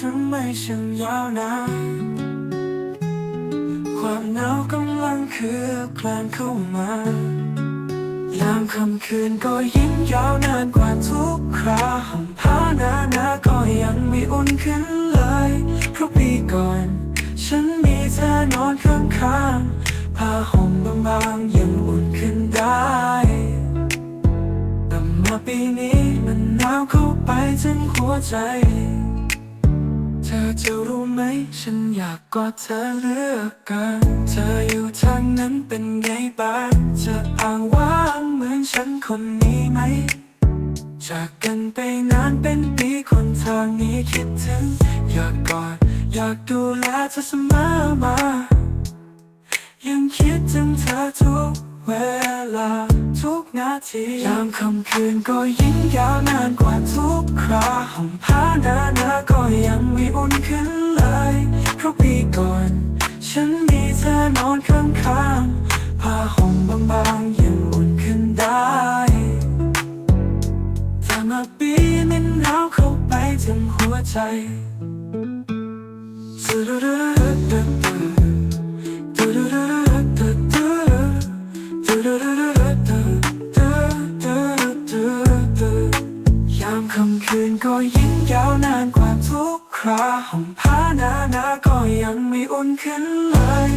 ทำไมฉันยาวนานความหนาวกำลังคืบคลานเข้ามายามค่ำคืนก็ยิ่งยาวนานกว่าทุกคราห้องผ้าหนาหนาก็ยังไม่อุ่นขึ้นเลยเพราะปีก่อน ฉันมีเธอนอนข้างข้างๆผ้าห่มบางๆยังอุ่นขึ้นได้แต่มาปีนี้มันหนาวเข้าไปถึงหัวใจ อจะรู้ไหม ฉันอยากกอดเธอเลือกเกินเธออยู่ทางนั้นเป็นไงบ้างเธออ้างว่างเหมือนฉันคนนี้ไหม จากกันไปนานเป็นปีคนทางนี้คิดถึง อยากกอดอยากดูแลเธอเสมอมา ยังคิดถึงเธอทุกเวลาทุกนาทียามค่ำคืนก็ยิ่งยาวนานกว่าทุก ห้องผ้าหนาหนาก็ยังไม่อุ่นขึ้นเลย เพราะปีก่อน ฉันมีเธอนอนข้างข้างๆผ้าห่มบางๆยังอุ่นขึ้นได้ แต่มาปีนี้หนาวเข้าไปถึงหัวใจ นก็ยิ่งยาวนานกว่าทุกคราห้องผ้าหนาหนาก็ยังไม่อุ่นขึ้นเลย